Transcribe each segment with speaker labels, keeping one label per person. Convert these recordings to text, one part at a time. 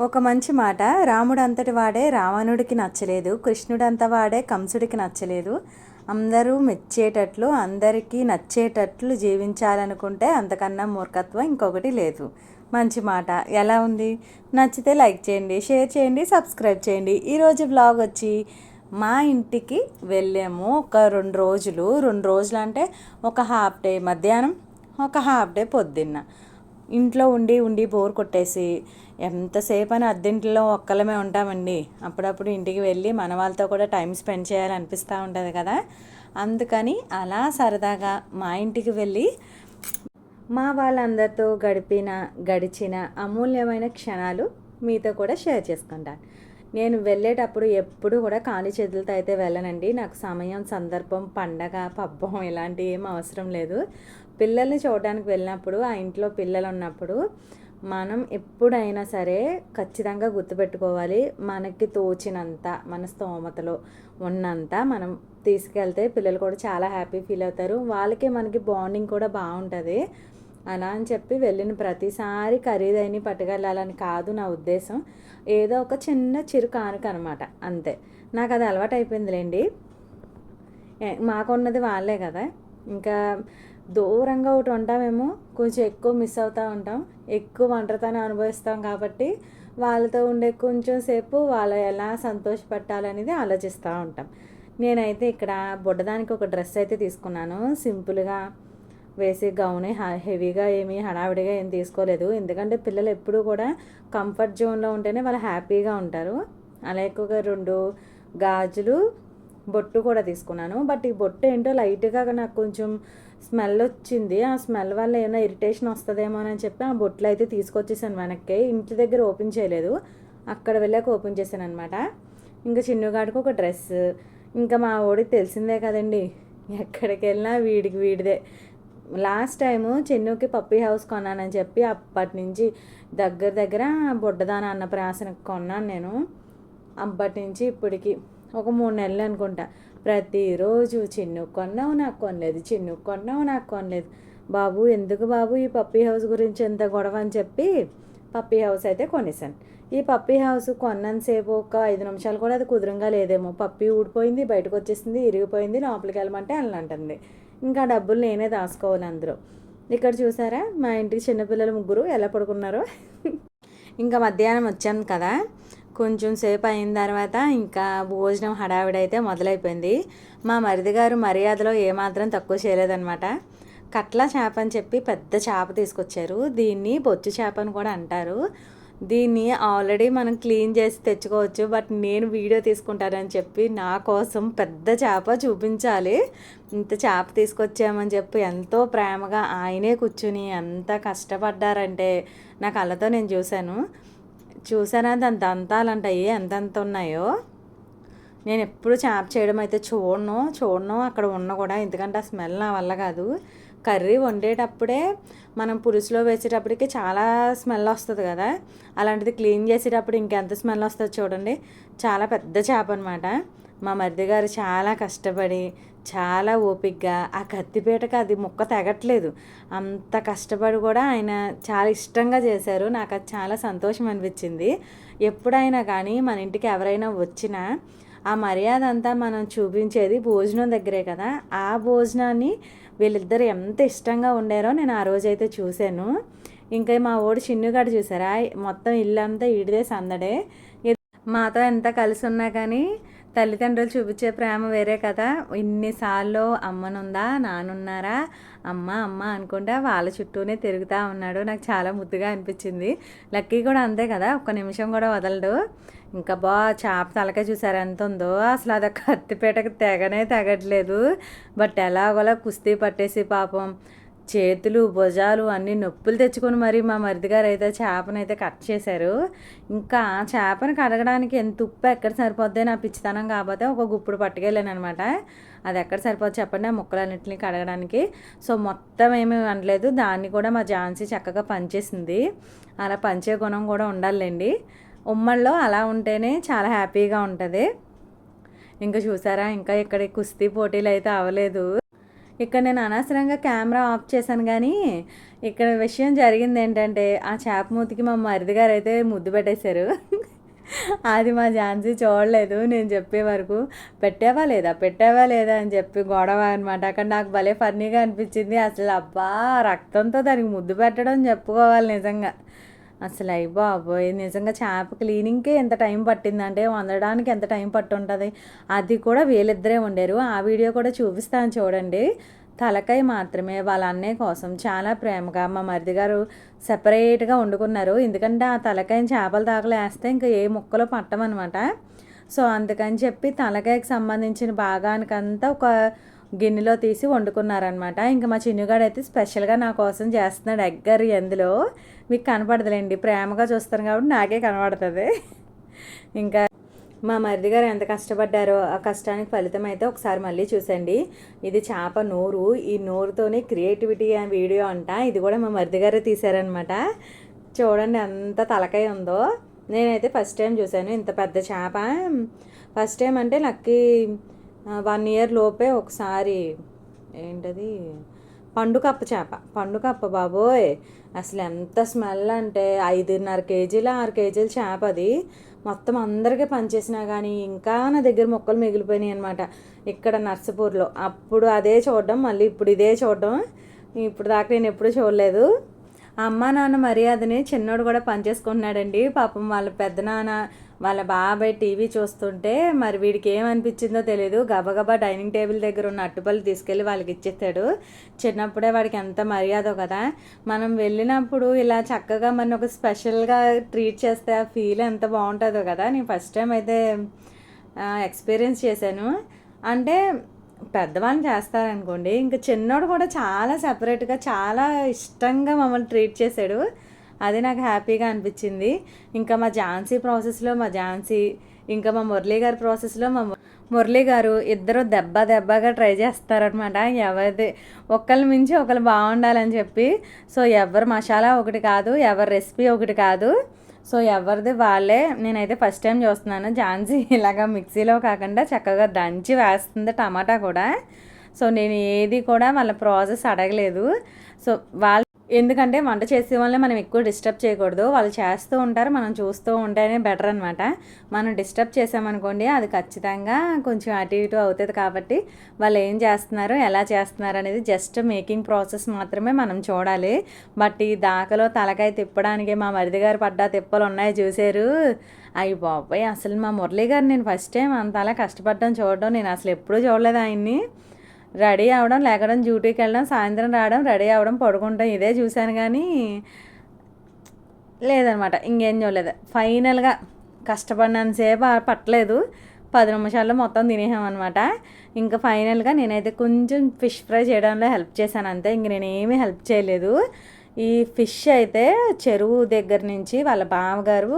Speaker 1: ఒక మంచి మాట. రాముడు అంతటి వాడే రావణుడికి నచ్చలేదు. కృష్ణుడు అంత వాడే కంసుడికి నచ్చలేదు. అందరూ మెచ్చేటట్లు అందరికీ నచ్చేటట్లు జీవించాలనుకుంటే అంతకన్నా మూర్ఖత్వం ఇంకొకటి లేదు. మంచి మాట. ఎలా ఉంది? నచ్చితే లైక్ చేయండి షేర్ చేయండి సబ్స్క్రైబ్ చేయండి. ఈరోజు బ్లాగ్ వచ్చి మా ఇంటికి వెళ్ళాము ఒక రెండు రోజులు. రెండు రోజులు అంటే ఒక హాఫ్ డే మధ్యాహ్నం ఒక హాఫ్ డే పొద్దున్న. ఇంట్లో ఉండి ఉండి బోర్ కొట్టేసి ఎంతసేపు అని అద్దెంట్లో ఒక్కలమే ఉంటామండి. అప్పుడప్పుడు ఇంటికి వెళ్ళి మన వాళ్ళతో కూడా టైం స్పెండ్ చేయాలనిపిస్తూ ఉంటుంది కదా. అందుకని అలా సరదాగా మా ఇంటికి వెళ్ళి మా వాళ్ళందరితో గడిపిన గడిచిన అమూల్యమైన క్షణాలు మీతో కూడా షేర్ చేసుకుంటాను. నేను వెళ్ళేటప్పుడు ఎప్పుడు కూడా ఖాళీ చేతులతో అయితే వెళ్ళనండి. నాకు సమయం సందర్భం పండగ పబ్బం ఇలాంటి ఏం అవసరం లేదు. పిల్లల్ని చూడడానికి వెళ్ళినప్పుడు ఆ ఇంట్లో పిల్లలు ఉన్నప్పుడు మనం ఎప్పుడైనా సరే ఖచ్చితంగా గుర్తుపెట్టుకోవాలి. మనకి తోచినంత మన స్తోమతలో ఉన్నంత మనం తీసుకెళ్తే పిల్లలు కూడా చాలా హ్యాపీ ఫీల్ అవుతారు. వాళ్ళకి మనకి బాండింగ్ కూడా బాగుంటుంది. అలా అని చెప్పి వెళ్ళిన ప్రతిసారి ఖరీదైన పట్టుకెళ్ళాలని కాదు నా ఉద్దేశం. ఏదో ఒక చిన్న చిరు కానుక అనమాట అంతే. నాకు అది అలవాటు అయిపోయిందిలేండి. మాకున్నది వాళ్ళే కదా. ఇంకా దూరంగా ఒకటి ఉంటామేమో కొంచెం ఎక్కువ మిస్ అవుతూ ఉంటాం. ఎక్కువ ఒంటరితనం అనుభవిస్తాం కాబట్టి వాళ్ళతో ఉండే కొంచెం సేపు వాళ్ళ ఎలా సంతోషపెట్టాలనేది ఆలోచిస్తూ ఉంటాం. నేనైతే ఇక్కడ బుడ్డదానికి ఒక డ్రెస్ అయితే తీసుకున్నాను. సింపుల్గా వేసి గౌన్ హెవీగా ఏమీ హడావిడిగా ఏం తీసుకోలేదు. ఎందుకంటే పిల్లలు ఎప్పుడూ కూడా కంఫర్ట్ జోన్లో ఉంటేనే వాళ్ళు హ్యాపీగా ఉంటారు. అలా ఎక్కువగా రెండు గాజులు బొట్టు కూడా తీసుకున్నాను. బట్ ఈ బొట్టు ఏంటో లైట్గా నాకు కొంచెం స్మెల్ వచ్చింది. ఆ స్మెల్ వల్ల ఏమైనా ఇరిటేషన్ వస్తుందేమో అని చెప్పి ఆ బొట్లు అయితే తీసుకొచ్చేసాను వెనక్కి. ఇంటి దగ్గర ఓపెన్ చేయలేదు. అక్కడ వెళ్ళాక ఓపెన్ చేశాను అనమాట ఇంకా చిన్నగాడికి ఒక డ్రెస్ ఇంకా మా ఓడికి తెలిసిందే కదండి. ఎక్కడికి వెళ్ళినా వీడికి వీడిదే. లాస్ట్ టైము చెన్నుకి పప్పీ హౌస్ కొన్నానని చెప్పి అప్పటి నుంచి దగ్గర దగ్గర బుడ్డదాన అన్న ప్రాసన కొన్నాను నేను. అప్పటి నుంచి ఇప్పటికి ఒక మూడు నెలలు అనుకుంటా. ప్రతిరోజు చిన్ను కొన్నావు నాకు కొనలేదు. చిన్ను కొన్నావు నాకు కొనలేదు. బాబు ఎందుకు బాబు ఈ పప్పీ హౌస్ గురించి ఎంత గొడవ అని చెప్పి పప్పీ హౌస్ అయితే కొనేసాను ఈ పప్పీ హౌస్ కొన్నంతసేపు ఒక ఐదు నిమిషాలు కూడా అది కుదురంగా లేదేమో. పప్పీ ఊడిపోయింది బయటకు వచ్చేసింది ఇరిగిపోయింది లోపలికి వెళ్ళమంటే వెళ్ళంటుంది ఇంకా డబ్బులు నేనే దాచుకోవాలి అందరూ. ఇక్కడ చూసారా? మా ఇంటికి చిన్నపిల్లలు ముగ్గురు ఎలా పడుకున్నారో. ఇంకా మధ్యాహ్నం వచ్చాను కదా. కొంచెం సేపు అయిన తర్వాత ఇంకా భోజనం హడావిడైతే మొదలైపోయింది. మా మరిది గారు మర్యాదలో ఏమాత్రం తక్కువ చేయలేదన్నమాట. కట్ల చేప అని చెప్పి పెద్ద చేప తీసుకొచ్చారు. దీన్ని బొచ్చు చేప అని కూడా అంటారు. దీన్ని ఆల్రెడీ మనం క్లీన్ చేసి తెచ్చుకోవచ్చు బట్ నేను వీడియో తీసుకుంటానని చెప్పి నా కోసం పెద్ద చేప చూపించాలి. ఇంత చేప తీసుకొచ్చామని చెప్పి ఎంతో ప్రేమగా ఆయనే కూర్చుని ఎంత కష్టపడ్డారంటే నా కళ్ళతో నేను చూశాను. చూసానా దాని దంతాలు అంటాయి ఎంతెంత ఉన్నాయో. నేను ఎప్పుడు చేప చేయడం అయితే చూడను. చూడను అక్కడ ఉన్న కూడా. ఎందుకంటే ఆ స్మెల్ నా వల్ల కాదు. కర్రీ వండేటప్పుడే మనం పులుసులో వేసేటప్పటికి చాలా స్మెల్ వస్తుంది కదా. అలాంటిది క్లీన్ చేసేటప్పుడు ఇంకెంత స్మెల్ వస్తుంది చూడండి. చాలా పెద్ద చేప అనమాట మా మరిది గారు చాలా కష్టపడి చాలా ఓపిగ్గా ఆ కత్తిపీటకి అది ముక్క తెగట్లేదు. అంత కష్టపడి కూడా ఆయన చాలా ఇష్టంగా చేశారు. నాకు అది చాలా సంతోషం అనిపించింది. ఎప్పుడైనా కానీ మన ఇంటికి ఎవరైనా వచ్చినా ఆ మర్యాద అంతా మనం చూపించేది భోజనం దగ్గరే కదా. ఆ భోజనాన్ని వీళ్ళిద్దరు ఎంత ఇష్టంగా ఉండారో నేను ఆ రోజైతే చూశాను. ఇంకా మా ఓడి చిన్నుగాడు చూసారా? మొత్తం ఇల్లంతా ఈడిదే సందడే. మాతో ఎంత కలిసి ఉన్నా కానీ తల్లిదండ్రులు చూపించే ప్రేమ వేరే కదా. ఇన్నిసార్లు అమ్మనుందా నానున్నారా అమ్మ అమ్మ అనుకుంటా వాళ్ళ చుట్టూనే తిరుగుతూ ఉన్నాడు. నాకు చాలా ముద్దుగా అనిపించింది. లక్కీ కూడా అంతే కదా ఒక్క నిమిషం కూడా వదలడు. ఇంకా బా చేప తలకాయ చూసారు ఎంత ఉందో? అసలు అది కత్తిపీటకు తెగనే తెగట్లేదు. బట్ ఎలాగోలా కుస్తీ పట్టేసి పాపం చేతులు భుజాలు అన్ని నొప్పులు తెచ్చుకొని మరి మా మరిది గారు అయితే చేపనైతే కట్ చేశారు. ఇంకా చేపను కడగడానికి ఎంత ఉప్పు ఎక్కడ సరిపోద్ది నా పిచ్చితనం కాకపోతే ఒక గుప్పుడు పట్టుకెళ్ళాను అనమాట అది ఎక్కడ సరిపోద్ది చెప్పండి ఆ ముక్కలన్నింటినీ కడగడానికి. సో మొత్తం ఏమీ అనలేదు దాన్ని కూడా మా ఝాన్సీ చక్కగా పనిచేసింది అలా పంచే గుణం కూడా ఉండాలండి. ఉమ్మల్లో అలా ఉంటేనే చాలా హ్యాపీగా ఉంటుంది. ఇంకా చూసారా ఇంకా ఇక్కడ కుస్తీ పోటీలు అయితే అవ్వలేదు. ఇక్కడ నేను అనవసరంగా కెమెరా ఆఫ్ చేశాను కానీ ఇక్కడ విషయం జరిగింది ఏంటంటే ఆ చేప మూతికి మా మరిది గారు అయితే ముద్దు పెట్టేశారు. అది మా ఝాన్సీ చూడలేదు నేను చెప్పే వరకు. పెట్టావా లేదా? పెట్టావా లేదా అని చెప్పి గొడవ అనమాట అక్కడ నాకు భలే ఫన్నీగా అనిపించింది. అసలు అబ్బా రక్తంతో దానికి ముద్దు పెట్టడం చెప్పుకోవాలి నిజంగా. అసలు అయ్యి బాబోయ్ నిజంగా చేప క్లీనింగ్కి ఎంత టైం పట్టిందంటే వండడానికి ఎంత టైం పట్టుంటుంది. అది కూడా వీళ్ళిద్దరే వండారు. ఆ వీడియో కూడా చూపిస్తాను చూడండి. తలకాయ మాత్రమే వాళ్ళ అన్నయ్య కోసం చాలా ప్రేమగా మా మరిది గారు సెపరేట్గా వండుకున్నారు. ఎందుకంటే ఆ తలకాయని చేపలు తాకలేస్తే ఇంకా ఏ ముక్కలో పట్టమనమాట. సో అందుకని చెప్పి తలకాయకి సంబంధించిన భాగానికంతా ఒక గిన్నెలో తీసి వండుకున్నారనమాట ఇంకా మా చిన్నుగాడు అయితే స్పెషల్గా నా కోసం చేస్తున్నాడు ఎగ్ కర్రీ అందులో మీకు కనపడదులేండి ప్రేమగా చూస్తాను కాబట్టి నాకే కనబడుతుంది ఇంకా మా మరిది గారు ఎంత కష్టపడ్డారో ఆ కష్టానికి ఫలితం అయితే ఒకసారి మళ్ళీ చూసండి. ఇది చేప నోరు ఈ నోరుతోనే క్రియేటివిటీ అనే వీడియో అంట. ఇది కూడా మా మరిది గారే తీశారనమాట చూడండి ఎంత తలకాయ ఉందో. నేనైతే ఫస్ట్ టైం చూశాను ఇంత పెద్ద చేప. ఫస్ట్ టైం అంటే లక్కీ వన్ ఇయర్ లోపే ఒకసారి ఏంటది? పండుకప్ప చేప. పండుకప్ప బాబోయ్! అసలు ఎంత స్మెల్ అంటే ఐదున్నర కేజీల ఆరు కేజీల చేప అది. మొత్తం అందరికీ పనిచేసినా కానీ ఇంకా నా దగ్గర మొక్కలు మిగిలిపోయినాయి అనమాట ఇక్కడ నర్సపూర్లో. అప్పుడు అదే చూడడం మళ్ళీ ఇప్పుడు ఇదే చూడడం. ఇప్పుడు దాకా నేను ఎప్పుడూ చూడలేదు. అమ్మ నాన్న మర్యాదని చిన్నోడు కూడా పనిచేసుకుంటున్నాడండి పాపం వాళ్ళ పెద్దనాన్న వాళ్ళ బాబాయ్ టీవీ చూస్తుంటే మరి వీడికి ఏమనిపించిందో తెలియదు గబగబా డైనింగ్ టేబుల్ దగ్గర ఉన్న అట్టుపల్లి తీసుకెళ్ళి వాళ్ళకి ఇచ్చేస్తాడు. చిన్నప్పుడే వాడికి ఎంత మర్యాదో కదా. మనం వెళ్ళినప్పుడు ఇలా చక్కగా మన ఒక స్పెషల్గా ట్రీట్ చేస్తే ఆ ఫీల్ ఎంత బాగుంటుందో కదా. నేను ఫస్ట్ టైం అయితే ఎక్స్పీరియన్స్ చేశాను. అంటే పెద్దవాళ్ళు చేస్తారనుకోండి ఇంకా చిన్నోడు కూడా చాలా సపరేట్గా చాలా ఇష్టంగా మమ్మల్ని ట్రీట్ చేశాడు. అది నాకు హ్యాపీగా అనిపించింది. ఇంకా మా ఝాన్సీ ప్రాసెస్లో మా ఝాన్సీ ఇంకా మా మురళీ గారి ప్రాసెస్లో మా మురళీ గారు ఇద్దరు దెబ్బ దెబ్బగా ట్రై చేస్తారనమాట ఎవరిది ఒకళ్ళు మించి ఒకళ్ళు బాగుండాలని చెప్పి. సో ఎవరి మసాలా ఒకటి కాదు ఎవరి రెసిపీ ఒకటి కాదు. సో ఎవరిది వాళ్ళే. నేనైతే ఫస్ట్ టైం చూస్తున్నాను. ఝాన్సీ ఇలాగ మిక్సీలో కాకుండా చక్కగా దంచి వేస్తుంది టమాటా కూడా. సో నేను ఏది కూడా వాళ్ళ ప్రాసెస్ అడగలేదు. సో వాళ్ళ ఎందుకంటే వంట చేసే వాళ్ళని మనం ఎక్కువ డిస్టర్బ్ చేయకూడదు. వాళ్ళు చేస్తూ ఉంటారు మనం చూస్తూ ఉంటేనే బెటర్ అనమాట మనం డిస్టర్బ్ చేసామనుకోండి అది ఖచ్చితంగా కొంచెం అటు ఇటు అవుతుంది కాబట్టి వాళ్ళు ఏం చేస్తున్నారు ఎలా చేస్తున్నారు అనేది జస్ట్ మేకింగ్ ప్రాసెస్ మాత్రమే మనం చూడాలి. బట్ ఈ దాకలో తలకాయ తిప్పడానికి మా మరిది గారు పడ్డ తిప్పలు ఉన్నాయి చూసారు అయ్యి బాబాయ్ అసలు మా మురళి గారు నేను ఫస్ట్ టైం అంతలా కష్టపడ్డం చూడడం నేను అసలు ఎప్పుడూ చూడలేదు ఆయన్ని. రెడీ అవ్వడం లేకడం డ్యూటీకి వెళ్ళడం సాయంత్రం రావడం రెడీ అవ్వడం పడుకుంటాం. ఇదే చూశాను కానీ లేదనమాట. ఇంకేం చూడలేదు. ఫైనల్గా కష్టపడినంతసేపు పట్టలేదు. పది నిమిషాల్లో మొత్తం తినేసాం అనమాట ఇంకా ఫైనల్గా నేనైతే కొంచెం ఫిష్ ఫ్రై చేయడంలో హెల్ప్ చేశాను అంతే. ఇంక నేనేమీ హెల్ప్ చేయలేదు. ఈ ఫిష్ అయితే చెరువు దగ్గర నుంచి వాళ్ళ బావగారు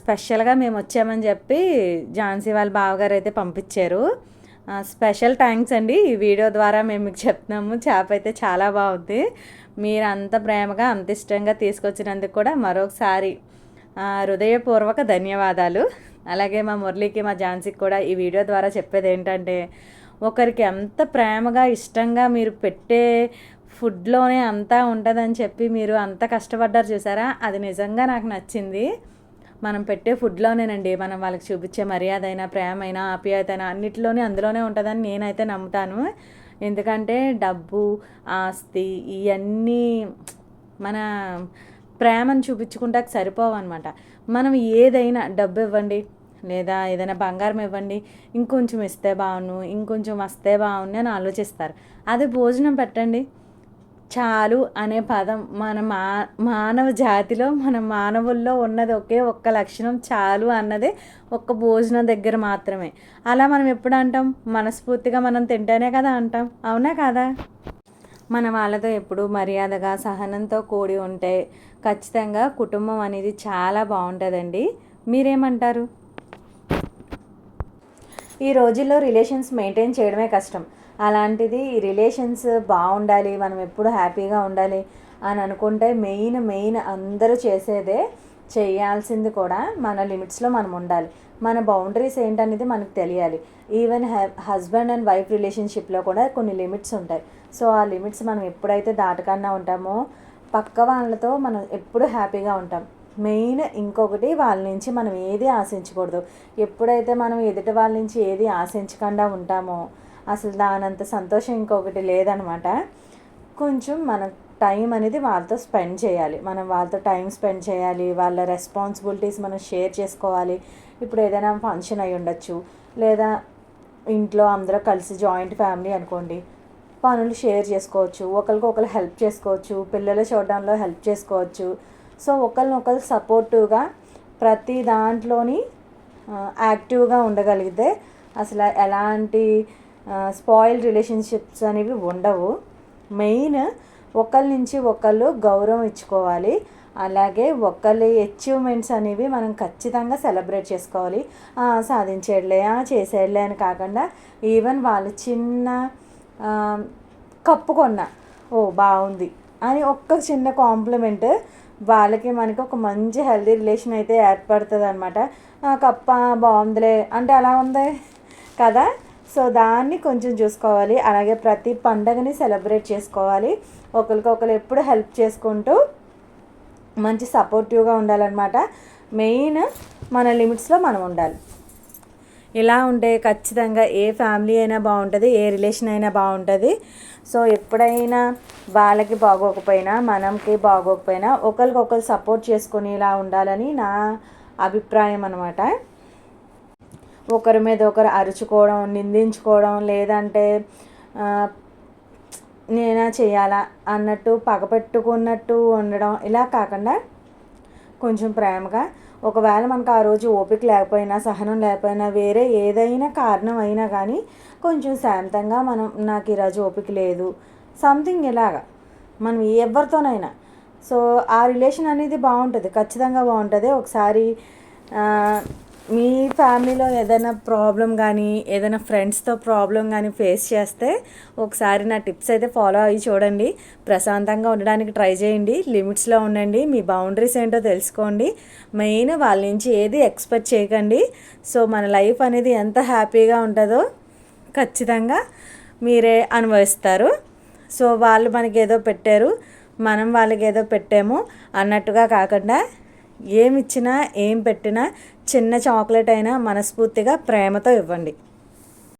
Speaker 1: స్పెషల్గా మేము వచ్చామని చెప్పి ఝాన్సీ వాళ్ళ బావగారు అయితే పంపించారు. స్పెషల్ థ్యాంక్స్ అండి. ఈ వీడియో ద్వారా మేము మీకు చెప్తున్నాము. చేప అయితే చాలా బాగుంది. మీరు అంత ప్రేమగా అంత ఇష్టంగా తీసుకొచ్చినందుకు కూడా మరొకసారి హృదయపూర్వక ధన్యవాదాలు. అలాగే మా మురళికి మా ఝాన్సీకి కూడా ఈ వీడియో ద్వారా చెప్పేది ఏంటంటే ఒకరికి ఎంత ప్రేమగా ఇష్టంగా మీరు పెట్టే ఫుడ్లోనే అంతా ఉంటుందని చెప్పి మీరు అంత కష్టపడ్డారు చూసారా? అది నిజంగా నాకు నచ్చింది. మనం పెట్టే ఫుడ్లోనేనండి మనం వాళ్ళకి చూపించే మర్యాద అయినా ప్రేమ అయినా ఆప్యాయత అయినా అన్నిటిలోనే అందులోనే ఉంటుందని నేనైతే నమ్ముతాను. ఎందుకంటే డబ్బు ఆస్తి ఇవన్నీ మన ప్రేమను చూపించుకుంటా సరిపోవన్నమాట. మనం ఏదైనా డబ్బు ఇవ్వండి లేదా ఏదైనా బంగారం ఇవ్వండి ఇంకొంచెం ఇస్తే బాగును ఇంకొంచెం వస్తే బాగుంది అని ఆలోచిస్తారు. అదే భోజనం పెట్టండి. చాలు అనే పదం మన మా మానవ జాతిలో మన మానవుల్లో ఉన్నది ఒకే ఒక్క లక్షణం చాలు అన్నదే ఒక్క భోజనం దగ్గర మాత్రమే. అలా మనం ఎప్పుడు అంటాం? మనస్ఫూర్తిగా మనం తింటేనే కదా అంటాం. అవునా కదా? మన వాళ్ళతో ఎప్పుడు మర్యాదగా సహనంతో కూడి ఉంటే ఖచ్చితంగా కుటుంబం అనేది చాలా బాగుంటుందండి. మీరేమంటారు? ఈ రోజుల్లో రిలేషన్స్ మెయింటైన్ చేయడమే కష్టం. అలాంటిది రిలేషన్స్ బాగుండాలి మనం ఎప్పుడు హ్యాపీగా ఉండాలి అని అనుకుంటే మెయిన్ మెయిన్ అందరూ చేసేదే చేయాల్సింది కూడా మన లిమిట్స్లో మనం ఉండాలి. మన బౌండరీస్ ఏంటనేది మనకు తెలియాలి. ఈవెన్ హస్బెండ్ అండ్ వైఫ్ రిలేషన్షిప్లో కూడా కొన్ని లిమిట్స్ ఉంటాయి. సో ఆ లిమిట్స్ మనం ఎప్పుడైతే దాటకుండా ఉంటామో పక్క వాళ్ళతో మనం ఎప్పుడు హ్యాపీగా ఉంటాం. మెయిన్ ఇంకొకటి వాళ్ళ నుంచి మనం ఏది ఆశించకూడదు. ఎప్పుడైతే మనం ఎదుటి వాళ్ళ నుంచి ఏది ఆశించకుండా ఉంటామో అసలు దానంత సంతోషం ఇంకొకటి లేదనమాట. కొంచెం మన టైం అనేది వాళ్ళతో స్పెండ్ చేయాలి. మనం వాళ్ళతో టైం స్పెండ్ చేయాలి వాళ్ళ రెస్పాన్సిబిలిటీస్ మనం షేర్ చేసుకోవాలి. ఇప్పుడు ఏదైనా ఫంక్షన్ అయి ఉండొచ్చు లేదా ఇంట్లో అందరూ కలిసి జాయింట్ ఫ్యామిలీ అనుకోండి పనులు షేర్ చేసుకోవచ్చు ఒకరికి ఒకరు హెల్ప్ చేసుకోవచ్చు పిల్లలు చూడడంలో హెల్ప్ చేసుకోవచ్చు. సో ఒకరినొకరు సపోర్టివ్గా ప్రతి దాంట్లోని యాక్టివ్గా ఉండగలిగితే అసలు ఎలాంటి స్పాయిల్ రిలేషన్షిప్స్ అనేవి ఉండవు. మెయిన్ ఒకరి నుంచి ఒకళ్ళు గౌరవం ఇచ్చుకోవాలి. అలాగే ఒకరి అచీవ్మెంట్స్ అనేవి మనం ఖచ్చితంగా సెలబ్రేట్ చేసుకోవాలి. సాధించేయడలే చేసేయడలే అని కాకుండా ఈవెన్ వాళ్ళు చిన్న కప్పు కొన్న ఓ బాగుంది అని ఒక్క చిన్న కాంప్లిమెంట్ వాళ్ళకి మనకి ఒక మంచి హెల్దీ రిలేషన్ అయితే ఏర్పడుతుంది అనమాట కప్ప బాగుందిలే అంటే అలా ఉంది కదా? సో దాన్ని కొంచెం చూసుకోవాలి. అలాగే ప్రతి పండగని సెలబ్రేట్ చేసుకోవాలి. ఒకరికొకరు ఎప్పుడు హెల్ప్ చేసుకుంటూ మంచి సపోర్టివ్గా ఉండాలన్నమాట. మెయిన్ మన లిమిట్స్లో మనం ఉండాలి. ఇలా ఉంటే ఖచ్చితంగా ఏ ఫ్యామిలీ అయినా బాగుంటుంది ఏ రిలేషన్ అయినా బాగుంటుంది. సో ఎప్పుడైనా వాళ్ళకి బాగోకపోయినా మనంకి బాగోకపోయినా ఒకరికొకరు సపోర్ట్ చేసుకుని ఇలా ఉండాలని నా అభిప్రాయం అనమాట ఒకరి మీద ఒకరు అరుచుకోవడం నిందించుకోవడం లేదంటే నేనా చేయాలా అన్నట్టు పగపెట్టుకున్నట్టు ఉండడం ఇలా కాకుండా కొంచెం ప్రేమగా. ఒకవేళ మనకు ఆ రోజు ఓపిక లేకపోయినా సహనం లేకపోయినా వేరే ఏదైనా కారణం అయినా కానీ కొంచెం శాంతంగా మనం నాకు ఈరోజు ఓపిక లేదు. సంథింగ్ ఇలాగా. మనం ఎవరితోనైనా సో ఆ రిలేషన్ అనేది బాగుంటుంది. ఖచ్చితంగా బాగుంటుంది. ఒకసారి మీ ఫ్యామిలీలో ఏదైనా ప్రాబ్లం కానీ ఏదైనా ఫ్రెండ్స్తో ప్రాబ్లం కానీ ఫేస్ చేస్తే ఒకసారి నా టిప్స్ అయితే ఫాలో అయ్యి చూడండి. ప్రశాంతంగా ఉండడానికి ట్రై చేయండి. లిమిట్స్లో ఉండండి. మీ బౌండరీస్ ఏంటో తెలుసుకోండి. మెయిన్ వాళ్ళ నుంచి ఏది ఎక్స్పెక్ట్ చేయకండి. సో మన లైఫ్ అనేది ఎంత హ్యాపీగా ఉంటుందో ఖచ్చితంగా మీరే అనుభవిస్తారు. సో వాళ్ళు మనకి ఏదో పెట్టారు. మనం వాళ్ళకి ఏదో పెట్టాము అన్నట్టుగా కాకుండా ఏమి ఇచ్చినా ఏం పెట్టినా చిన్న చాక్లెట్ అయినా మనస్ఫూర్తిగా ప్రేమతో ఇవ్వండి.